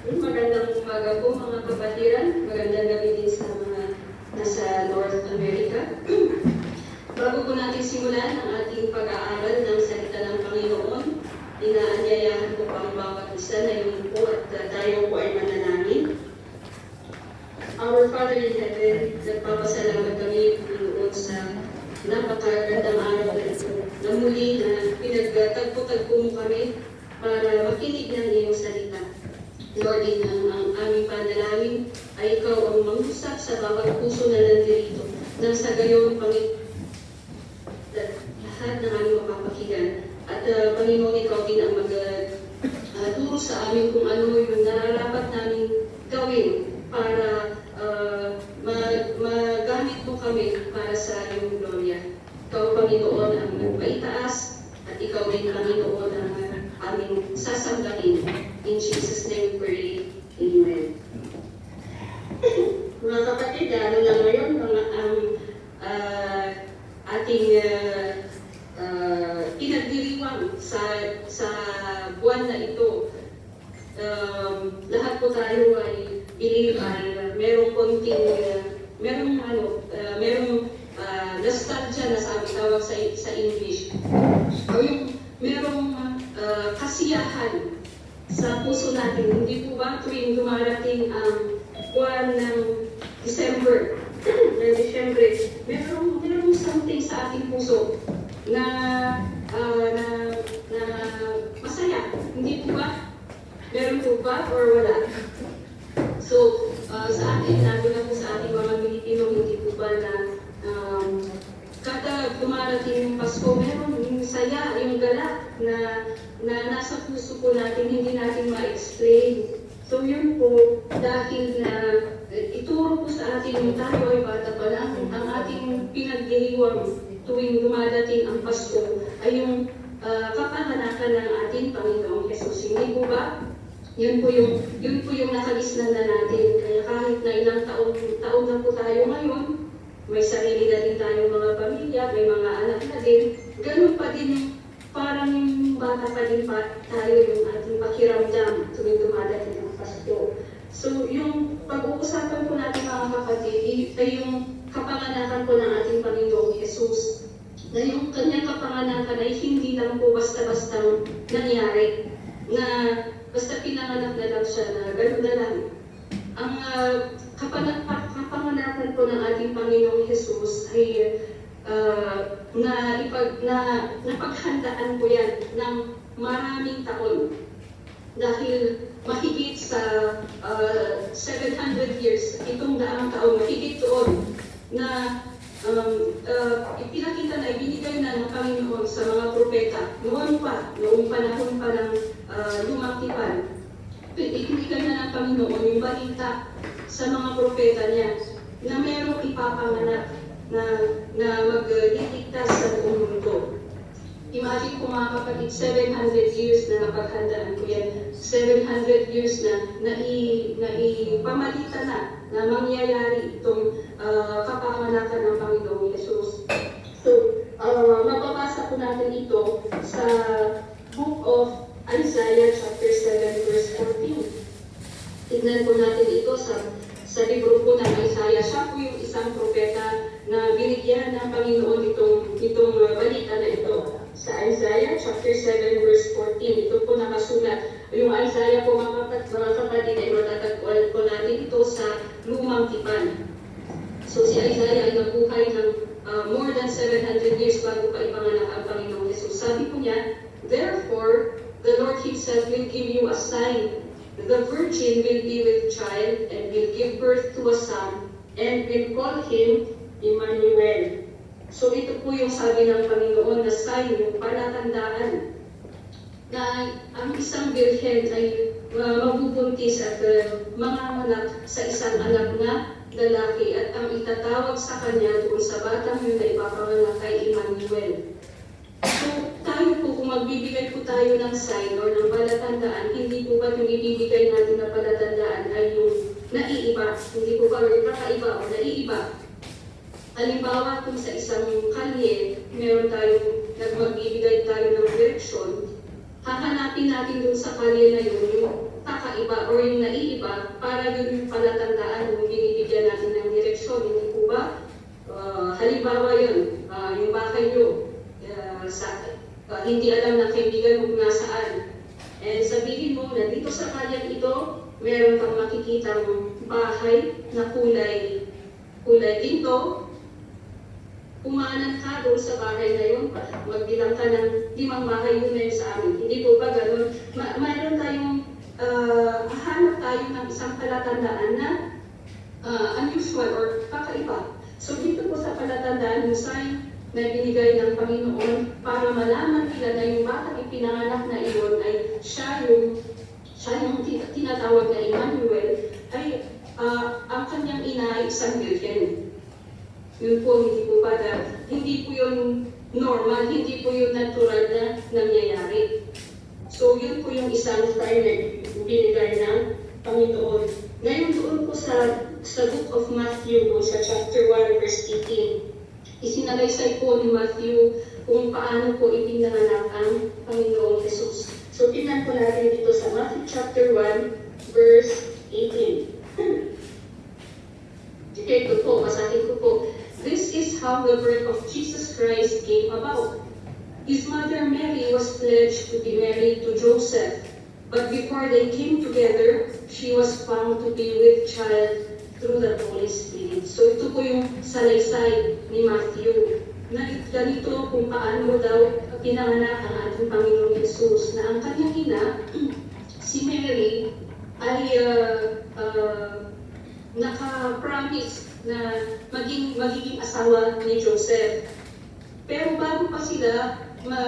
Magandang umaga po mga kapatiran. Magandang gabi din sa mga nasa North America. Bago po natin simulan ang ating pag-aaral ng salita ng Panginoon, inaanyayahan ko pang bawat isa na yun po at uh, tayo po ay manalangin. Our Father in Heaven, nagpapasalamat kami Panginoon sa napakagandang araw na ito na muli na pinagtagpo-tagpo mo kami para makinig ng iyong salita. Lord, din ang, ang aming panalangin ay ikaw ang mangusap sa bawat puso na nandirito nang sa gayon, Panginoon, lahat ng aming mapapakinggan. At uh, Panginoon, ikaw din ang mag-turo sa amin kung ano yung nararapat namin gawin para uh, ma- magamit mo kami para sa iyong gloria. Ikaw, Panginoon, ang nagpaitaas at ikaw din, Panginoon, ang uh, aming sasambahin. In Jesus' name we pray. Amen. Mga kapatid, ano na ngayon, mga ang ah, ating uh, uh, pinagdiriwang sa sa buwan na ito. Um, lahat po tayo ay merong konting uh, merong ano uh, merong uh, nostalgia na sabi tawag sa sa English. O yung merong uh, kasiyahan sa puso natin. Hindi po ba tuwing dumarating ang buwan ng December, ng December, merong, merong something sa ating puso na, ah, na, na masaya. Hindi po ba? Meron po ba or wala? So, ah, sa atin, lalo na sa ating mga Pilipino, hindi po ba na um, kada dumarating yung Pasko, meron yung saya, yung galak na, na nasa puso po natin, hindi natin ma-explain. So yun po, dahil na eh, ituro po sa atin yung tayo ay bata pa lang, ang ating pinagdiriwang tuwing dumadating ang Pasko ay yung ah, kapanganakan ng ating Panginoong Jesus. Hindi po ba? Yun po yung, yun po yung nakalisnan na natin. Kaya kahit na ilang taon, taon na po tayo ngayon, may sarili na din tayong mga pamilya, may mga anak na din. Ganun pa din parang yung bata pa din pa tayo yung ating pakiramdam tuwing dumadating ang Pasko. So yung pag-uusapan po natin mga kapatid ay yung kapanganakan po ng ating Panginoong Jesus. Na yung kanyang kapanganakan ay hindi lang po basta-basta nangyari. Na basta pinanganak na lang siya na gano'n na lang. Ang uh, kapanganakan po ng ating Panginoong Jesus ay uh, na, ipag, na napaghandaan po yan ng maraming taon. Dahil mahigit sa uh, 700 years, itong daang taon, mahigit doon na um, uh, ipinakita na ibinigay na ng Panginoon sa mga propeta noon pa, noong panahon pa ng uh, lumang Ibinigay na ng Panginoon yung balita sa mga propeta niya na merong ipapanganak na, na magdidigtas sa buong mundo. Imagine ko mga kapatid, 700 years na napaghandaan ko yan. 700 years na nai, naipamalita na na mangyayari itong uh, kapanganakan ng Panginoong Yesus. So, uh, mababasa po natin ito sa Book of Isaiah chapter 7 verse 14. Tignan po natin ito sa sa libro po ng Isaiah. Siya po yung isang propeta na binigyan ng Panginoon itong, itong balita na ito. Sa Isaiah chapter 7 verse 14, ito po nakasulat. Yung Isaiah po mga, kapat, mga kapatid ay matatagpuan po natin ito sa lumang tipan. So si Isaiah ay nabuhay ng uh, more than 700 years bago pa ipanganak ang Panginoong Jesus. Sabi po niya, Therefore, the Lord Himself will give you a sign. The virgin will be with child and will give birth to a son and will call him Emmanuel. So ito po yung sabi ng Panginoon na sign, yung palatandaan na ang isang birhen ay uh, mabubuntis at uh, manganganak sa isang anak na lalaki at ang itatawag sa kanya doon sa batang yun ay ipapanganak kay Emmanuel. So, tayo po, kung magbibigay po tayo ng sign or ng palatandaan, hindi po ba yung ibibigay natin na palatandaan ay yung naiiba, hindi po ba kakaiba o naiiba. Halimbawa, kung sa isang kalye, meron tayong nagmagbibigay tayo ng direction, hahanapin natin dun sa kalye na yun yung kakaiba or yung naiiba para yun yung palatandaan yung binibigyan natin ng direksyon. Hindi po ba? Ah, halimbawa yun, ah, yung bahay nyo, ah, sa, ah, hindi alam ng kaibigan kung nasaan. And sabihin mo na dito sa kanyang ito, meron kang makikitang bahay na kulay kulay ginto, umanan ka doon sa bahay na yun, magbilang ka ng limang bahay yun na yun sa amin. Hindi po ba ganun? Ma mayroon tayong, uh, hanap tayo ng isang palatandaan na ah, unusual or kakaiba. So dito po sa palatandaan yung sign na binigay ng Panginoon para malaman nila na yung batang ipinanganak na iyon ay siya yung siya yung tin- tinatawag na Emmanuel ay ah, ang kanyang ina ay isang virgin. Yun po, hindi po ba na, hindi po yun normal, hindi po yun natural na nangyayari. So, yun po yung isang sign na binigay ng Panginoon. Ngayon doon po sa, sa book of Matthew, sa chapter 1, verse 18, isinalaysay po ni Matthew kung paano po ipinanganak ang Panginoong Jesus. So, tingnan po natin dito sa Matthew chapter 1, verse 18. Okay, ito po, basahin ko po. This is how the birth of Jesus Christ came about. His mother Mary was pledged to be married to Joseph, but before they came together, she was found to be with child through the Holy Spirit. So ito po yung salaysay ni Matthew na ganito kung paano daw pinanganak ang ating Panginoong Yesus na ang kanyang ina, si Mary, ay uh, uh, naka-promise na maging magiging asawa ni Joseph. Pero bago pa sila ma,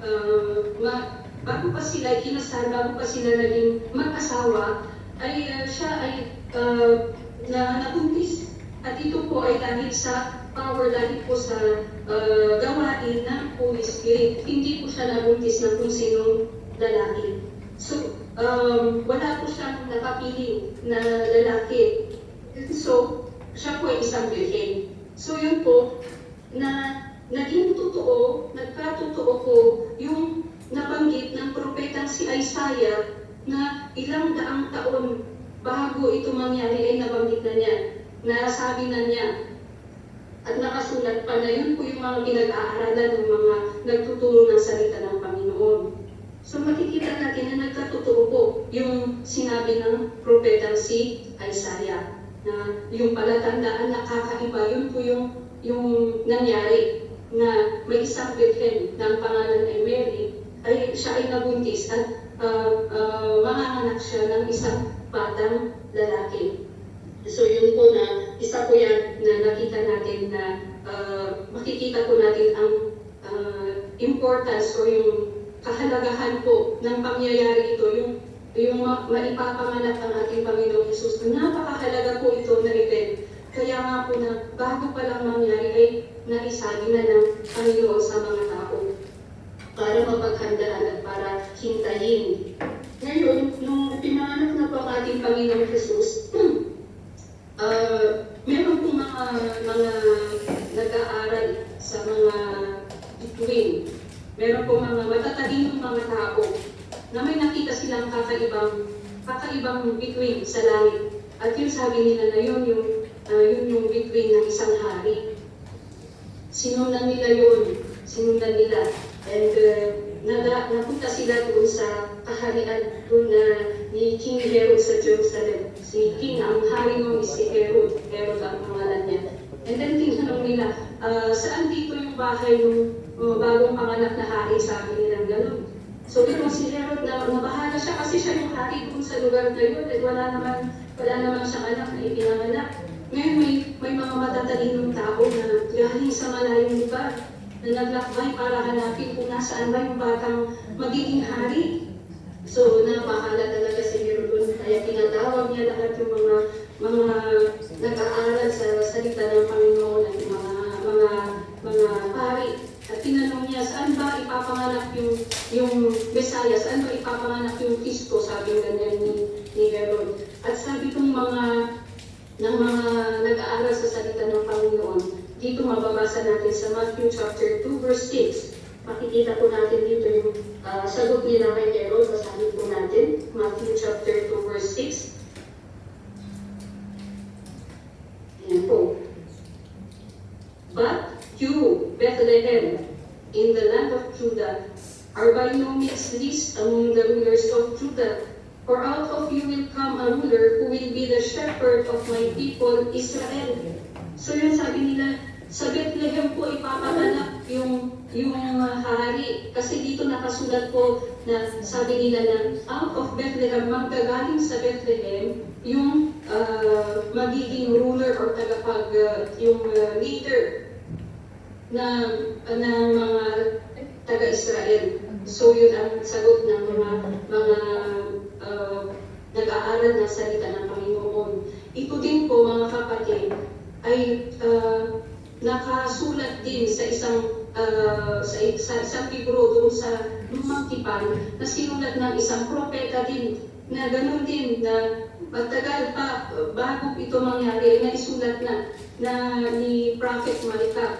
uh, ma, bago pa sila kinasal, bago pa sila naging mag-asawa, ay uh, siya ay uh, na nabuntis. At ito po ay dahil sa power, dahil po sa uh, gawain ng Holy Spirit. Hindi po siya nabuntis ng kung sinong lalaki. So, um, wala po siyang napapiling na lalaki. So, siya po isang virgin. So, yun po, na naging totoo, nagkatotoo po yung nabanggit ng propetang si Isaiah na ilang daang taon bago ito mangyari ay nabanggit na niya, nasabi na niya, at nakasulat pa na yun po yung mga pinag-aaralan ng mga nagtuturo ng salita ng Panginoon. So makikita natin na nagkatotoo po yung sinabi ng propetang si Isaiah na yung palatandaan na kakaiba, yun po yung, yung nangyari na may isang birhen ng pangalan ay Mary, ay siya ay nabuntis at uh, uh, manganganak siya ng isang batang lalaki. So yun po na, isa po yan na nakita natin na uh, makikita po natin ang uh, importance o yung kahalagahan po ng pangyayari ito, yung yung ma- maipapanganak ang ating Panginoong Yesus. Napakahalaga po ito na event. Kaya nga po na bago pa lang mangyari ay naisabi na ng Panginoon sa mga tao para mapaghandaan at para hintayin. Ngayon, nung pinanganak na po ang ating Panginoong Jesus, uh, meron pong mga, mga nag-aaral sa mga bituin. Meron pong mga matatalinong mga tao na may nakita silang kakaibang kakaibang bituin sa langit. At yun sabi nila na yun yung, uh, yun yung bituin ng isang hari. Sinundan nila yun. Sinundan nila. And uh, nada, napunta sila doon sa kaharian doon na ni King Herod sa Jerusalem. Si King, ang hari noon is si Herod. Herod ang pangalan niya. And then tinanong nila, uh, saan dito yung bahay ng uh, bagong panganak na hari? Sabi nila gano'n. So ito si Herod na nabahala siya kasi siya yung hari doon sa lugar na yun at wala naman, wala naman siyang anak na ipinanganak. Ngayon may, may mga matatalinong tao na galing sa malayong lugar na naglakbay para hanapin kung nasaan ba yung batang magiging hari. So nabahala talaga si Herod doon kaya tinatawag niya lahat yung mga mga nag-aaral sa salita ng Panginoon at mga mga mga pari at tinanong niya, saan ba ipapanganak yung, yung Messiah? Saan ba ipapanganak yung Kristo? Sabi ganyan ni, ni Herod. At sabi kong mga, ng mga nag-aaral sa salita ng Panginoon, dito mababasa natin sa Matthew chapter 2 verse 6. Makikita po natin dito yung uh, sagot nila kay Herod. Basahin po natin. Matthew chapter 2 verse verse 6. Ayan po. But you, Bethlehem, in the land of Judah, are means least among the rulers of Judah. For out of you will come a ruler who will be the shepherd of my people Israel. So yun sabi nila, sa Bethlehem po ipapaganap yung yung uh, hari kasi dito nakasulat po na sabi nila na out of Bethlehem manggagaling sa Bethlehem yung uh, magiging ruler or tagapag uh, yung uh, leader na ng mga taga-Israel. So yun ang sagot ng mga mga uh, nag-aaral na salita ng Panginoon. Ito din po mga kapatid ay uh, nakasulat din sa isang uh, sa, sa isang libro doon sa Lumang Tipan na sinulat ng isang propeta din na ganoon din na matagal pa bago ito mangyari na isulat na na ni Prophet Micah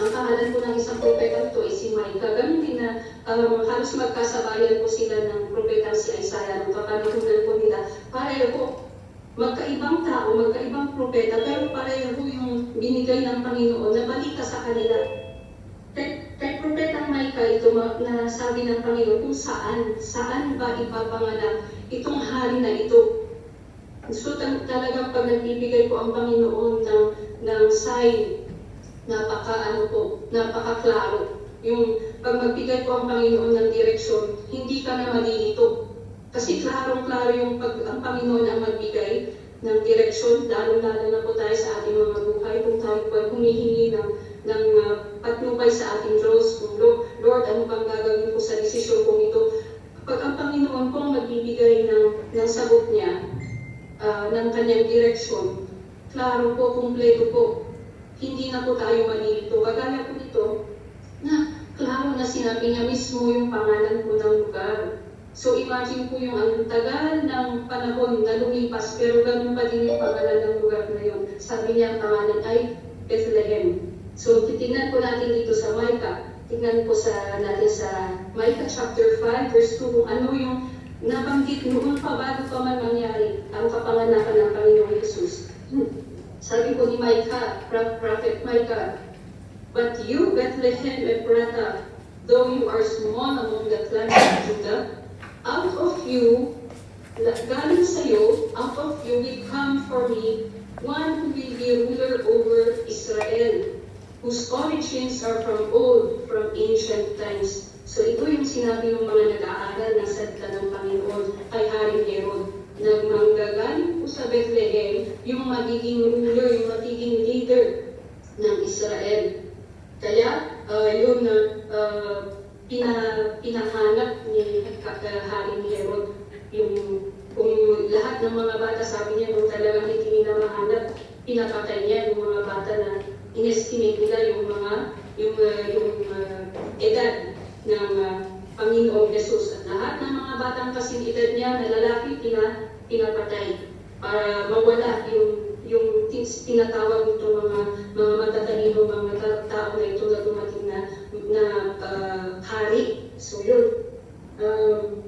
ang pangalan po ng isang propeta ito ay si Micah. Ganun din na um, halos magkasabayan po sila ng propeta si Isaiah nung kapanahunan po nila. Pareho, magkaibang tao, magkaibang propeta, pero pareho yung binigay ng Panginoon na balita sa kanila. Kay, kay propeta Micah ito na sabi ng Panginoon kung saan, saan ba ipapanganak itong hari na ito. So tal- talagang pag nagbibigay po ang Panginoon ng, ng sign napaka ano po, napaka-klaro. Yung pag magbigay po ang Panginoon ng direksyon, hindi ka na malilito. Kasi klarong-klaro yung pag ang Panginoon ang magbigay ng direksyon, lalo-lalo na po tayo sa ating mga buhay, kung tayo po humihingi ng, ng uh, patnubay sa ating Diyos, kung Lord, ano bang gagawin ko sa desisyon kong ito? Pag ang Panginoon po ang magbibigay ng, ng sagot niya, ah, ng kanyang direksyon, klaro po, kumpleto po, hindi na po tayo malilito. Kagaya po nito, na klaro na sinabi niya mismo yung pangalan po ng lugar. So imagine po yung ang tagal ng panahon na lumipas, pero ganun pa din yung pangalan ng lugar na yun. Sabi niya ang pangalan ay Bethlehem. So titingnan po natin dito sa Micah. Tingnan po sa natin sa Micah chapter 5 verse 2 kung ano yung nabanggit noon pa bago pa man mangyari ang kapanganakan ng Panginoong Yesus. Sabi po ni Micah, Pro- Prophet Micah, But you, Bethlehem Ephratah, though you are small among the clans of Judah, out of you, galing sa iyo, out of you will come for me one who will be ruler over Israel, whose origins are from old, from ancient times. So ito yung sinabi ng mga nag-aaral ng salita ng Panginoon kay Haring Herod na manggagaling po sa Bethlehem yung magiging ruler, yung magiging leader ng Israel. Kaya uh, yun na uh, pina, pinahanap ni uh, Haring Herod yung kung lahat ng mga bata sabi niya nung talagang hindi nila mahanap, pinapatay niya yung mga bata na inestimate nila yung mga yung uh, yung uh, edad ng uh, Panginoong Jesus. At lahat ng mga batang kasing edad niya na lalaki pina, pinapatay para mawala yung yung tin- tinatawag nito mga mga matatalino mga ta- tao na ito na dumating na na uh, hari. So yun. Um,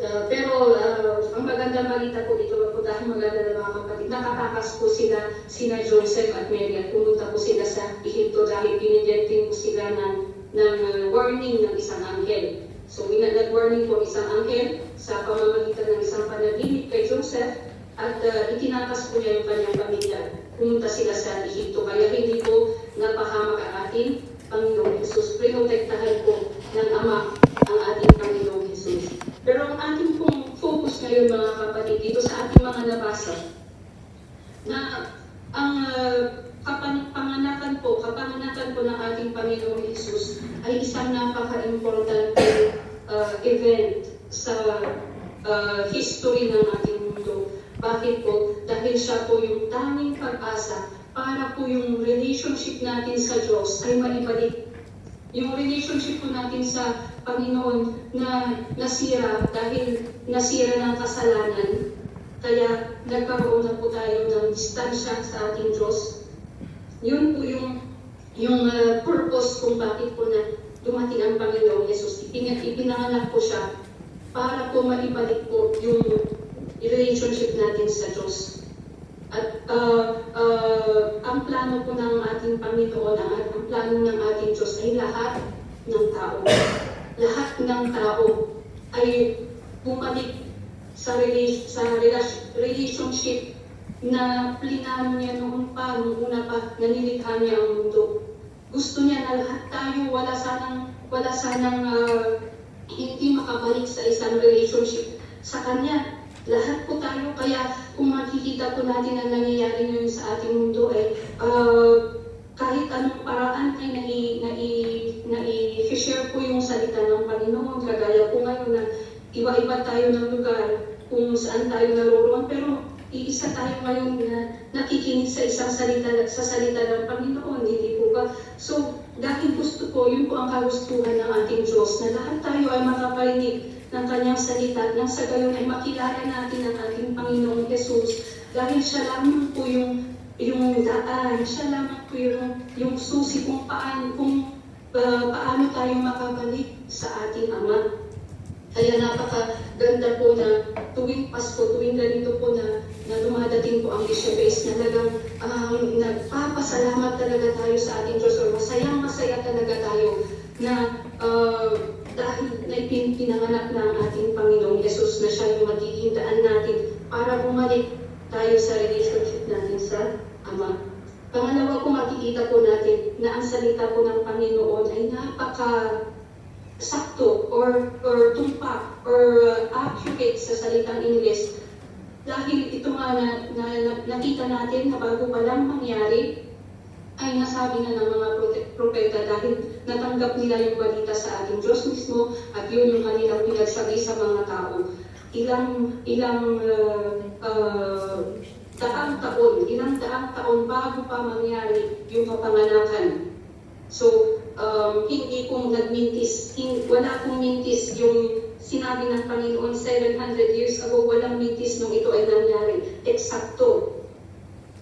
uh, pero uh, ang maganda balita po dito po dahil maganda na mga kapatid, nakatakas po sila sina Joseph at Mary at pumunta po sila sa Ehipto dahil binigyan din po sila ng, ng uh, warning ng isang anghel. So wina- nag-warning po isang anghel sa pamamagitan ng isang panaginip kay Joseph at uh, itinakas po niya yung kanyang pamilya. Pumunta sila sa Ehipto kaya hindi po napahamak ang ating Panginoong Jesus. Prinotektahan po ng Ama ang ating Panginoong Jesus. Pero ang ating pong focus ngayon mga kapatid dito sa ating mga nabasa na ang uh, kapan- panganakan po, kapanganakan po ng ating Panginoong Jesus ay isang napaka-importante uh, event sa uh, history ng ating mundo. Bakit po? Dahil siya po yung tanging pag-asa para po yung relationship natin sa Diyos ay maibalik. Yung relationship po natin sa Panginoon na nasira dahil nasira ng kasalanan, kaya nagkaroon na po tayo ng distansya sa ating Diyos. Yun po yung, yung uh, purpose kung bakit po na dumating ang Panginoong Yesus. Ipin- Ipinanganak po siya para po maibalik po yung relationship natin sa Diyos. At uh, uh, ang plano po ng ating Panginoon, ang, ang plano ng ating Diyos ay lahat ng tao. Lahat ng tao ay bumalik sa, rela- sa rela- relationship na plinano niya noon pa, nung una pa, nanilikha niya ang mundo. Gusto niya na lahat tayo, wala sanang, wala sanang ah, hindi makabalik sa isang relationship sa Kanya. Lahat po tayo, kaya kung makikita po natin ang nangyayari ngayon sa ating mundo, eh, ah, kahit anong paraan ay nai, nai, nai-share po yung salita ng Panginoon, kagaya po ngayon na iba-iba tayo ng lugar kung saan tayo naroroon, pero iisa tayo ngayon na nakikinig sa isang salita sa salita ng Panginoon, hindi po ba? So, dahil gusto ko, yun po ang kagustuhan ng ating Diyos, na lahat tayo ay makaparinig ng kanyang salita, nang sa gayon ay makilala natin ang ating Panginoong Jesus, dahil siya lamang po yung yung daan, siya lamang po yung, yung susi kung paano, kung uh, paano tayo makabalik sa ating Ama. Kaya napakaganda po na tuwing Pasko, tuwing ganito po na, na dumadating po ang Bishop Ace, talagang ah, nagpapasalamat talaga tayo sa ating Diyos or masayang masaya talaga tayo na ah, dahil na pinanganak na ang ating Panginoong Jesus na siya yung magiging natin para bumalik tayo sa relationship natin sa Ama. Pangalawa po makikita po natin na ang salita po ng Panginoon ay napaka sakto or or tumpak or uh, accurate sa salitang English dahil ito nga na, na, na- nakita natin na bago pa lang mangyari ay nasabi na ng mga propeta dahil natanggap nila yung balita sa ating Diyos mismo at yun yung kanilang pinagsabi sa mga tao. Ilang ilang uh, uh, daang taon, ilang daang taon bago pa mangyari yung kapanganakan So, um, hindi kong nagmintis, hin, wala kong mintis yung sinabi ng Panginoon 700 years ago, walang mintis nung ito ay nangyari. Eksakto,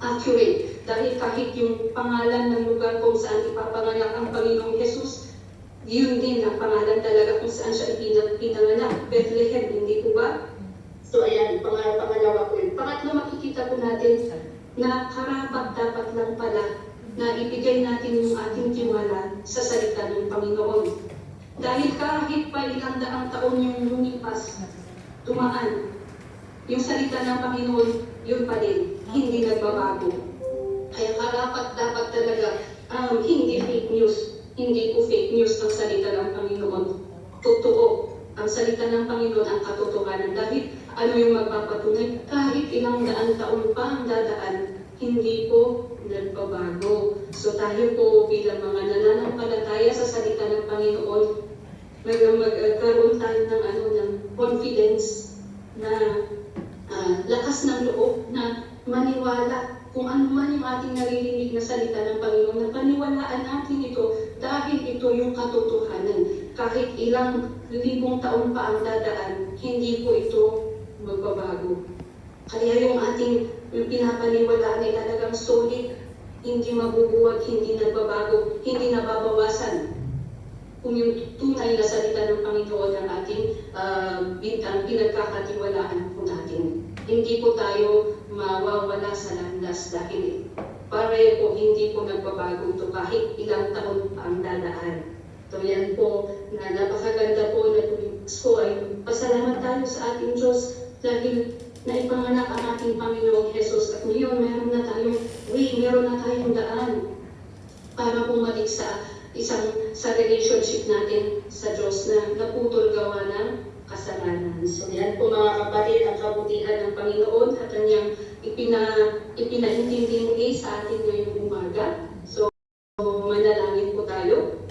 accurate. Dahil kahit yung pangalan ng lugar kung saan ipapanganak ang Panginoong Jesus, yun din ang pangalan talaga kung saan siya pinanganak. Bethlehem, hindi po ba? So ayan, pangal pangalawa ko yun. Pangatlo, makikita po natin na karapat dapat lang pala na ibigay natin yung ating tiwala sa salita ng Panginoon. Dahil kahit pa ilang daang taon yung lumipas, tumaan, yung salita ng Panginoon, yun pa din, hindi nagbabago. Kaya karapat dapat talaga, um, hindi fake news, hindi po fake news ang salita ng Panginoon. Totoo, ang salita ng Panginoon ang katotohanan. Dahil ano yung magpapatunay, kahit ilang daan taon pa ang dadaan, hindi po nagbabago. So tayo po bilang mga nananampalataya sa salita ng Panginoon, mag magkaroon tayo ng ano ng confidence na ah, lakas ng loob na maniwala kung ano man yung ating naririnig na salita ng Panginoon, na paniwalaan natin ito dahil ito yung katotohanan. Kahit ilang libong taon pa ang dadaan, hindi po ito magbabago. Kaya yung ating yung pinapaniwalaan ay talagang solid, hindi mabubuwag, hindi nagbabago, hindi nababawasan. Kung yung tunay na salita ng Panginoon ang ating uh, pinagkakatiwalaan po natin. Hindi po tayo mawawala sa landas dahil pareho po hindi po nagbabago ito kahit ilang taon pa ang dadaan. So yan po na napakaganda po na tuwing Pasko ay pasalamat tayo sa ating Diyos dahil naipanganak ang ating Panginoong Jesus at ngayon meron na tayong way, meron na tayong daan para bumalik sa isang sa relationship natin sa Diyos na naputol gawa ng kasalanan. So yan po mga kapatid ang kabutihan ng Panginoon at kanyang ipina, ipinaintindi muli sa atin ngayong umaga. So manalangin po tayo.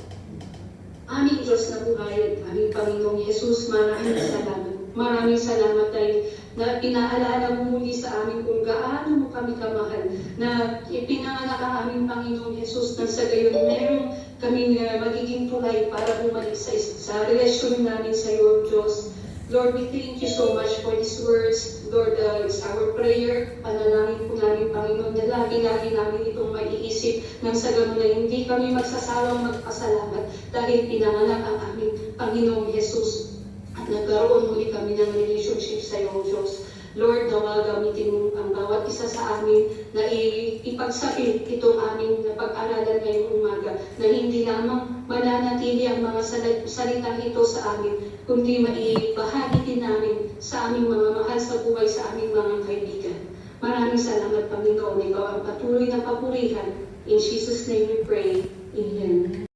Aming Diyos na buhay, aming Panginoong Jesus, maraming salamat. Maraming salamat dahil na pinaalala mo muli sa amin kung gaano mo kami kamahal, na ipinanganak ang aming Panginoong Jesus nang sa gayon meron kaming uh, magiging tulay para bumalik sa, sa relasyon namin sa iyo, Diyos. Lord, we thank you so much for these words. Lord, uh, it's our prayer. Panalangin po namin, Panginoon, na lagi-lagi namin itong maiisip nang sa ganun na hindi kami magsasawang magpasalamat dahil pinanganak ang aming Panginoong Jesus at nagkaroon muli kami ng relationship sa iyo, Diyos. Lord, nawa gamitin ang bawat isa sa amin na i- ipagsapil itong aming pag-aralan ngayong umaga na hindi lamang mananatili ang mga sal- salitang ito sa amin, kundi maibahagi din namin sa aming mga mahal sa buhay, sa aming mga kaibigan. Maraming salamat, Panginoon. Ikaw ang patuloy na papurihan. In Jesus' name we pray. Amen.